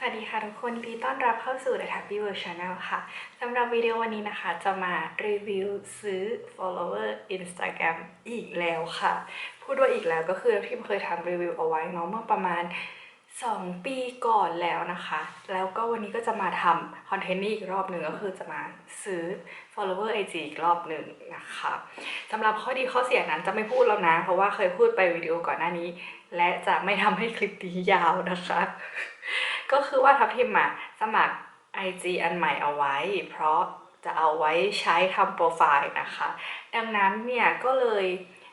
สวัสดีค่ะทุกคนยินดีต้อนรับเข้าสู่ The Happy World Channel ค่ะสำหรับวิดีโอวันนี้นะคะจะมารีวิวซื้อ follower Instagram อีกแล้วค่ะ พูดว่าอีกแล้วก็คือที่เคยทำรีวิวเอาไว้เนาะเมื่อประมาณ 2 ปีก่อนแล้วนะคะ แล้วก็วันนี้ก็จะมาทำคอนเทนต์นี้อีกรอบหนึ่งก็คือจะมาซื้อ follower IG อีกรอบหนึ่งนะคะสำหรับข้อดีข้อเสียนั้นจะไม่พูดแล้วนะ เพราะว่าเคยพูดไปวิดีโอก่อนหน้านี้ และจะไม่ทำให้คลิปนี้ยาวนะคะ ก็คือว่าทัพทิมอะสมัคร IG อันใหม่เอาไว้ เพราะจะเอาไว้ใช้ทำโปรไฟล์นะคะ ดังนั้นเนี่ยก็เลย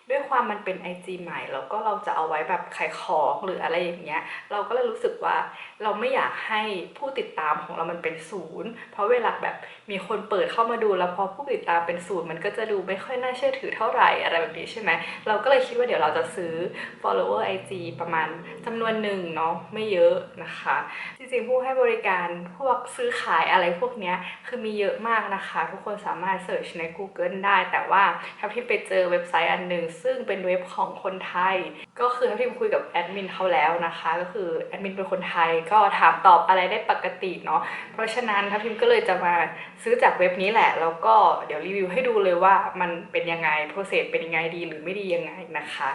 ด้วยความมันเป็น IG ใหม่แล้วก็เราจะเอาไว้แบบขายของหรืออะไรอย่างเงี้ยเราก็เลยรู้สึกว่าเราไม่อยากให้ผู้ติดตามของเรามันเป็นศูนย์เพราะเวลาแบบมีคนเปิดเข้ามาดูแล้วพอผู้ติดตามเป็นศูนย์มันก็จะดูไม่ค่อยน่าเชื่อถือเท่าไหร่อะไรแบบนี้ใช่ไหมเราก็เลยคิดว่าเดี๋ยวเราจะซื้อ follower IG ประมาณจำนวนหนึ่งเนาะไม่เยอะนะคะ จริงๆผู้ให้บริการพวกซื้อขายอะไรพวกเนี้ยคือมีเยอะมากนะคะ ทุกคนสามารถเสิร์ชใน Google ได้ แต่ว่าทัพทิมไปเจอเว็บไซต์อันหนึ่งซึ่งเป็นเว็บของคนไทย ก็คือทัพทิมคุยกับแอดมินเขาแล้วนะคะ ก็คือแอดมินเป็นคนไทยก็ถามตอบอะไรได้ปกติเนาะเพราะฉะนั้นทัพทิมก็เลยจะมาซื้อจากเว็บนี้แหละ แล้วก็เดี๋ยวรีวิวให้ดูเลยว่ามันเป็นยังไงโปรเซสเป็นยังไงดีหรือไม่ดียังไงนะคะ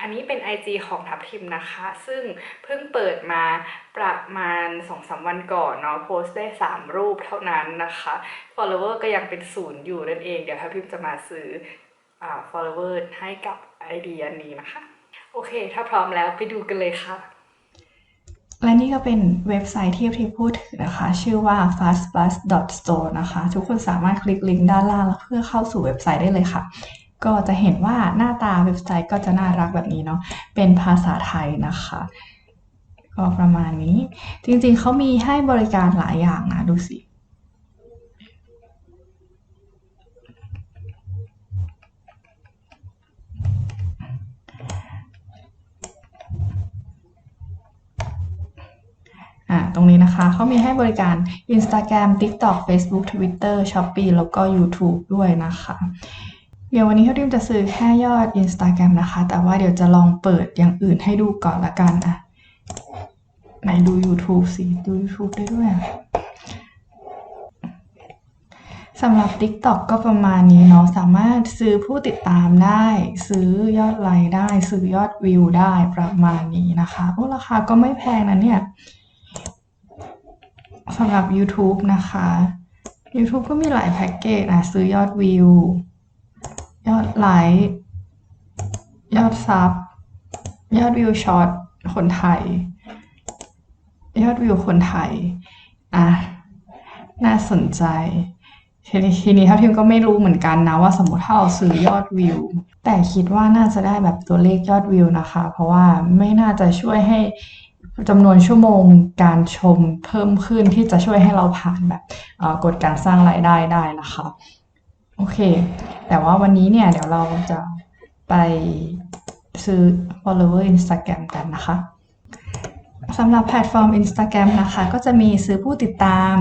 อันนี้เป็น IG ของทัพทิมนะคะ ซึ่งเพิ่งเปิดมาประมาณ 2-3 วันก่อนเนาะโพสต์ได้ 3 รูปเท่านั้นนะคะ follower ก็ยังเป็นศูนย์อยู่นั่นเอง เดี๋ยวทัพทิมจะมาซื้อ follower ให้กับ ID อันนี้นะคะ โอเค ถ้าพร้อมแล้วไปดูกันเลยค่ะ และนี่ก็เป็นเว็บไซต์ที่ที่พูดถึงนะคะ ชื่อว่า fastbus.store นะคะ ทุกคนสามารถคลิกลิงก์ด้านล่างเพื่อเข้าสู่เว็บไซต์ได้เลยค่ะ ก็จะเห็นว่าหน้าตาเว็บไซต์ก็จะน่ารักแบบนี้เนาะเป็นภาษาไทยนะคะก็ประมาณนี้ จริงๆเขามีให้บริการหลายอย่างนะ ดูสิ ตรงนี้นะคะ เขามีให้บริการ Instagram TikTok Facebook Twitter Shopee แล้วก็ YouTube ด้วยนะคะ เดี๋ยววันนี้เขาดิมจะซื้อแค่ยอด Instagram นะคะ แต่ว่าเดี๋ยวจะลองเปิดอย่างอื่นให้ดูก่อนละกันอะไหนดู YouTube สิ ดู YouTube ได้ด้วยสำหรับ TikTok ก็ประมาณนี้เนาะสามารถซื้อผู้ติดตามได้ ซื้อยอดไลค์ได้ ซื้อยอดวิวได้ประมาณนี้นะคะโอ้ราคาก็ไม่แพงนะเนี่ยำหรับ YouTube นะคะ YouTube ก็มีหลายแพ็กเกจนะซื้อยอดวิว ยอดไลค์ยอดซับ ยอดวิวช็อตคนไทย ยอดวิวคนไทย อะ น่าสนใจทีนี้ทีนี้ถ้าพิมก็ไม่รู้เหมือนกันนะว่าสมมติถ้าเราซื้อยอดวิว แต่คิดว่าน่าจะได้แบบตัวเลขยอดวิวนะคะ เพราะว่าไม่น่าจะช่วยให้ จำนวนชั่วโมงการชมเพิ่มขึ้นที่จะช่วยให้เราผ่านแบบกฎการสร้างรายได้ได้นะคะ โอเค แต่ว่าวันนี้เนี่ยเดี๋ยวเราจะไปซื้อ follower Instagram กันนะคะสำหรับแพลตฟอร์ม Instagram นะคะ ก็จะมีซื้อผู้ติดตาม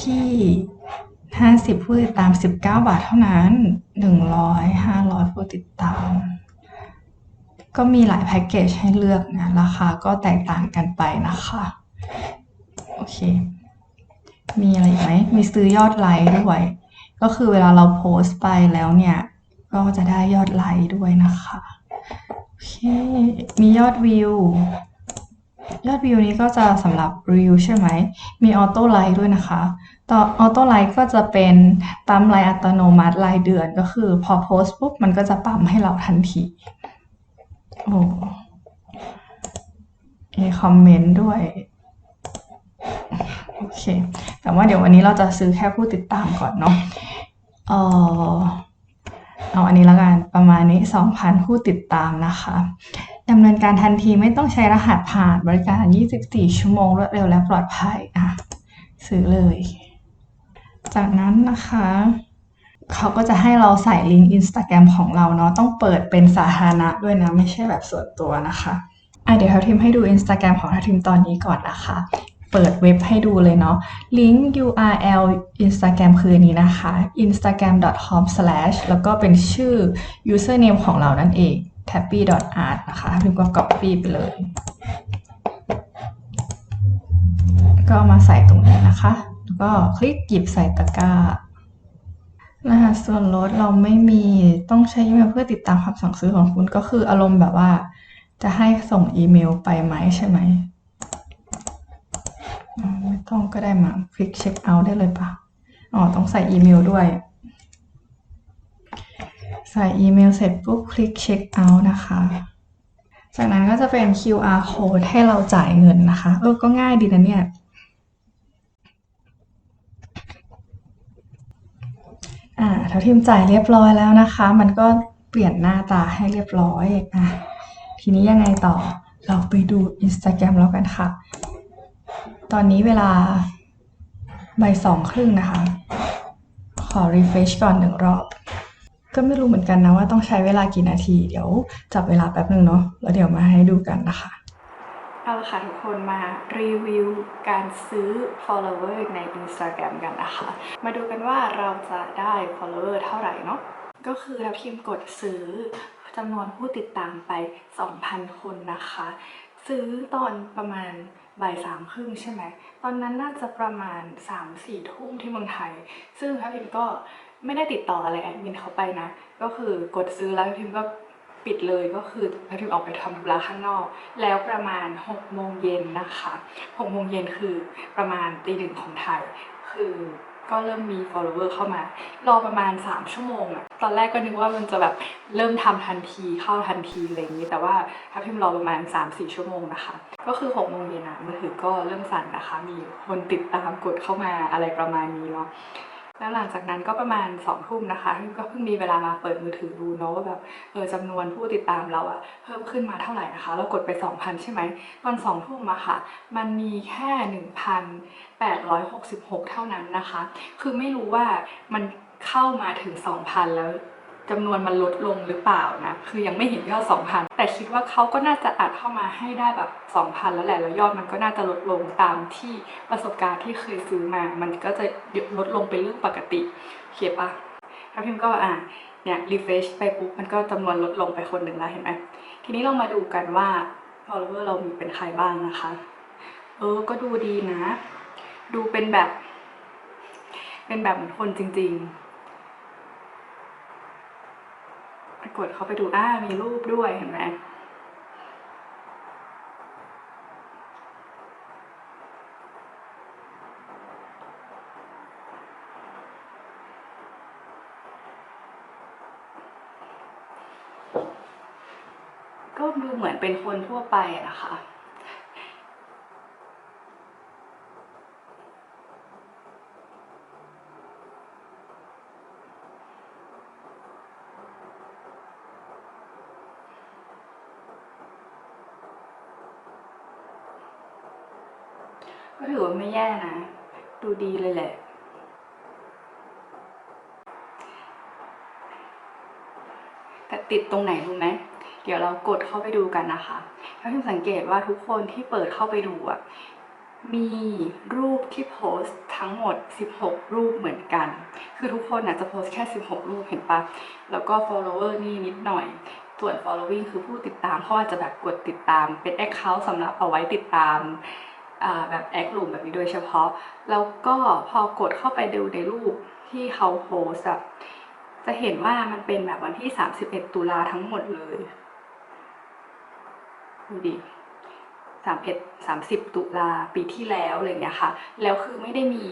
ที่ 50 ผู้ติดตาม 19 บาทเท่านั้น 100 500 ผู้ติดตาม ก็มีหลายแพ็กเกจให้เลือกนะ ราคาก็แตกต่างกันไปนะคะ โอเค มีอะไรไหม มีซื้อยอดไลค์ด้วย ก็คือเวลาเราโพสต์ไปแล้วเนี่ย ก็จะได้ยอดไลค์ด้วยนะคะ โอเค มียอดวิวยอดวิวนี้ก็จะสำหรับรีวิวใช่ไหม มีออโต้ไลค์ด้วยนะคะ ต่อออโต้ไลค์ก็จะเป็นปั๊มไลค์อัตโนมัติรายเดือนก็คือ พอโพสต์ปุ๊บมันก็จะปั๊มให้เราทันที โอ้มีคอมเมนต์ด้วย โอเค แต่ว่าเดี๋ยววันนี้เราจะซื้อแค่ผู้ติดตามก่อนเนาะ เออเอาอันนี้ละกัน ประมาณนี้ 2,000 ผู้ติดตามนะคะดำเนินการทันทีไม่ต้องใช้รหัสผ่านบริการ 24 ชั่วโมงรวดเร็วและปลอดภัย อะ ซื้อเลย จากนั้นนะคะ เขาก็จะให้เราใส่ลิงก์ Instagram ของเราเนาะต้องเปิดเป็นสาธารณะด้วยนะ ไม่ใช่แบบส่วนตัวนะคะอะเดี๋ยวทัพทิมให้ดู Instagram ของทัพทิมตอนนี้ก่อนนะคะ เปิดเว็บให้ดูเลยเนาะลิงก์ URL Instagram คือนนี้นะคะ instagram.com/ แล้วก็เป็นชื่อ username ของเรานั่นเอง tappy.art นะคะพิมก็ copy ไปเลย ก็มาใส่ตรงนี้นะคะ แล้วก็คลิกหยิบใส่ตะกร้า รหัสส่วนลดเราไม่มีต้องใช้อีเมลเพื่อติดตามคำสั่งซื้อของคุณก็คืออารมณ์แบบว่า จะให้ส่งอีเมลไปไหมใช่ไหมอืมไม่ต้องก็ได้มาคลิกเช็คเอาท์ได้เลยปะอ๋อต้องใส่อีเมลด้วย ใส่อีเมลเสร็จปุ๊บคลิกเช็คเอาท์นะคะ จากนั้นก็จะเป็น QR code ให้เราจ่ายเงินนะคะ เออก็ง่ายดีนะเนี่ย อ่าถ้าพิมจ่ายเรียบร้อยแล้วนะคะ มันก็เปลี่ยนหน้าตาให้เรียบร้อยอะทีนี้ยังไงต่อเราไปดู Instagram แล้วกันค่ะ ตอนนี้เวลาบ่ายสองครึ่งนะคะ ขอ refresh ก่อนหนึ่งรอบ ก็ไม่รู้เหมือนกันนะว่าต้องใช้เวลากี่นาที เดี๋ยวจับเวลาแป๊บหนึ่งเนาะแล้วเดี๋ยวมาให้ดูกันนะคะ เอาละค่ะทุกคนมารีวิวการซื้อ follower ใน Instagram กันนะคะ มาดูกันว่าเราจะได้ follower เท่าไหร่เนาะก็คือเราพิมพ์กดซื้อจำนวนผู้ติดตามไป 2,000 คนนะคะ ซื้อตอนประมาณบ่ายสามครึ่งใช่ไหม ตอนนั้นน่าจะประมาณ 3-4 ทุ่มที่เมืองไทย ซึ่งทัพพิมก็ไม่ได้ติดต่ออะไรแอดมินเขาไปนะ ก็คือกดซื้อแล้วพิมก็ ปิดเลยก็คือทัพพิมออกไปทำธุระข้างนอก แล้วประมาณ6โมงเย็นนะคะ6โมงเย็นคือประมาณตีหนึ่งของไทย คือก็เริ่มมี follower เข้ามา รอประมาณ 3 ชั่วโมงอะตอนแรกก็นึกว่ามันจะแบบเริ่มทำทันทีเข้าทันทีอะไรอย่างนี้ แต่ว่าถ้าพิมพ์รอประมาณ 3-4 ชั่วโมงนะคะ ก็คือ6โมงเย็นอะมือถือก็เริ่มสั่นนะคะ มีคนติดตามกดเข้ามาอะไรประมาณนี้เนาะ แล้วหลังจากนั้นก็ประมาณสองทุ่มนะคะก็เพิ่งมีเวลามาเปิดมือถือดูเนาะว่าแบบเออจำนวนผู้ติดตามเราอะเพิ่มขึ้นมาเท่าไหร่นะคะ เรากดไป 2,000 ใช่ไหมตอนสองทุ่มอะค่ะ มันมีแค่ 1,866 เท่านั้นนะคะ คือไม่รู้ว่ามันเข้ามาถึง 2,000 แล้ว จำนวนมันลดลงหรือเปล่านะ คือยังไม่เห็นยอด 2,000 แต่คิดว่าเขาก็น่าจะอัดเข้ามาให้ได้แบบ 2,000 แล้วแหละ แล้วยอดมันก็น่าจะลดลงตามที่ประสบการณ์ที่เคยซื้อมา มันก็จะลดลงเป็นเรื่องปกติโอเคปะถ้าพิมพ์ก็อะเนี่ย refresh ไปปุ๊บมันก็จำนวนลดลงไปคนหนึ่งแล้วเห็นไหมทีนี้เรามาดูกันว่า follower เรามีเป็นใครบ้างนะคะ เออ ก็ดูดีนะ ดูเป็นแบบ เป็นแบบเหมือนคนจริง ๆ กดเข้าไปดูอ่ามีรูปด้วยเห็นไหมก็ดูเหมือนเป็นคนทั่วไปนะคะ ก็ถือว่า ไม่แย่นะ ดูดีเลยแหละ แต่ติดตรงไหนรู้ไหม เดี๋ยวเรากดเข้าไปดูกันนะคะถ้าคุณสังเกตว่าทุกคนที่เปิดเข้าไปดูอะมีรูปที่โพสต์ทั้งหมด 16 รูปเหมือนกัน คือทุกคนน่ะจะโพสต์แค่ 16 รูปเห็นปะ แล้วก็ follower นี่นิดหน่อย ส่วน following คือผู้ติดตามเขาอาจจะแบบกดติดตามเป็น account สำหรับเอาไว้ติดตาม แบบแอคลุมแบบนี้โดยเฉพาะ แล้วก็พอกดเข้าไปดูในรูปที่เขาโพสอะจะเห็นว่ามันเป็นแบบวันที่ 31 ตุลาทั้งหมดเลยดูดิสามเอ็ดสามสิบตุลาปีที่แล้วอะไรอย่างเงี้ยค่ะ แล้วคือไม่ได้มี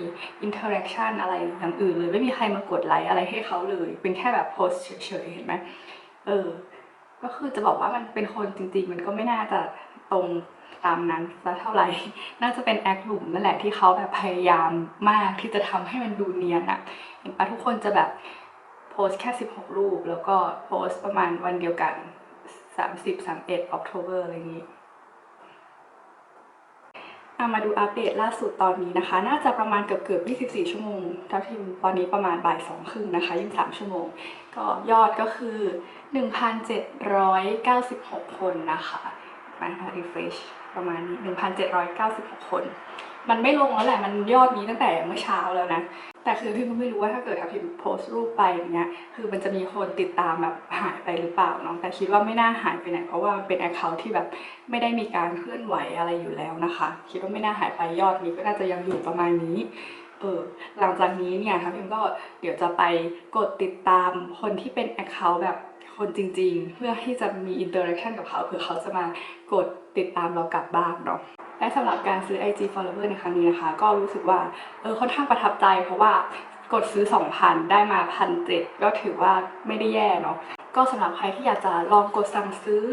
อินเทอร์แอคชั่นอะไรอย่างอื่นเลย ไม่มีใครมากดไลค์อะไรให้เขาเลย เป็นแค่แบบโพสเฉยๆ เห็นไหมเออ ก็คือจะบอกว่ามันเป็นคนจริง ๆ มันก็ไม่น่าจะตรง ตามนั้นสักเท่าไหร่ น่าจะเป็นแอคหลุมนั่นแหละที่เขาแบบพยายามมากที่จะทำให้มันดูเนียนอะเห็นปะทุกคนจะแบบโพสแค่ 16 รูป แล้วก็โพสประมาณวันเดียวกัน 30 31 October อะไรอย่างนี้เอามาดูอัปเดตล่าสุดตอนนี้นะคะ น่าจะประมาณเกือบเกือบ24 ชั่วโมงถ้าพิมตอนนี้ประมาณบ่ายสองครึ่งนะคะยังสามชั่วโมง ก็ยอดก็คือ 1,796 คนนะคะ มาค่ะ refresh ประมาณนี้ 1,796 คน มันไม่ลงแล้วแหละ มันยอดนี้ตั้งแต่เมื่อเช้าแล้วนะ แต่คือพิมก็ไม่รู้ว่าถ้าเกิดพิมโพสต์รูปไปอย่างเงี้ย คือมันจะมีคนติดตามแบบหายไปหรือเปล่าเนาะ แต่คิดว่าไม่น่าหายไปไหน เพราะว่ามันเป็นแอคเคาท์ที่แบบไม่ได้มีการเคลื่อนไหวอะไรอยู่แล้วนะคะ คิดว่าไม่น่าหายไปยอดนี้ก็น่าจะยังอยู่ประมาณนี้เออหลังจากนี้เนี่ยครับพิมก็เดี๋ยวจะไปกดติดตามคนที่เป็นแอคเคาท์แบบ คนจริงๆ เพื่อที่จะมีอินเตอร์แอคชั่นกับเขาเผื่อเขาจะมากดติดตามเรากลับบ้างเนาะและสำหรับการซื้อ IG follower ในครั้งนี้นะคะ ก็รู้สึกว่าเออค่อนข้างประทับใจเพราะว่ากดซื้อ 2,000 ได้มาพันเจ็ดก็ถือว่าไม่ได้แย่เนาะก็สำหรับใครที่อยากจะลองกดสั่งซื้อ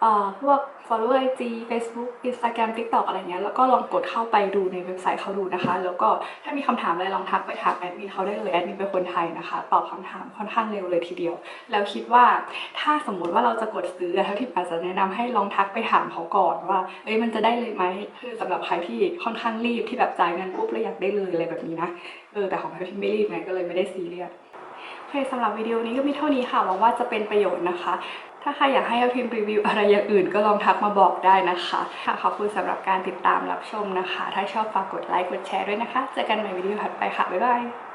เอ่อพวก follow IG Facebook Instagram TikTok อะไรเงี้ยแล้วก็ลองกดเข้าไปดูในเว็บไซต์เขาดูนะคะ แล้วก็ถ้ามีคำถามอะไรลองทักไปถามแอดมินเขาได้เลยแอดมินเป็นคนไทยนะคะ ตอบคำถามค่อนข้างเร็วเลยทีเดียว แล้วคิดว่าถ้าสมมุติว่าเราจะกดซื้ออะเท่าที่อาจจะแนะนำให้ลองทักไปถามเขาก่อนว่าเอ้ยมันจะได้เลยไหมคือสำหรับใครที่ค่อนข้างรีบที่แบบจ่ายเงินปุ๊บแล้วอยากได้เลยอะไรแบบนี้นะเออแต่ของพี่ไม่รีบไงก็เลยไม่ได้ซีเรียสโอเคสำหรับวิดีโอนี้ก็มีเท่านี้ค่ะหวังว่าจะเป็นประโยชน์นะคะ ถ้าใครอยากให้พิมพ์รีวิวอะไรอย่างอื่นก็ลองทักมาบอกได้นะคะค่ะขอบคุณสำหรับการติดตามรับชมนะคะ ถ้าชอบฝากกดไลค์กดแชร์ด้วยนะคะ เจอกันใหม่วิดีโอถัดไปค่ะ บ๊ายบาย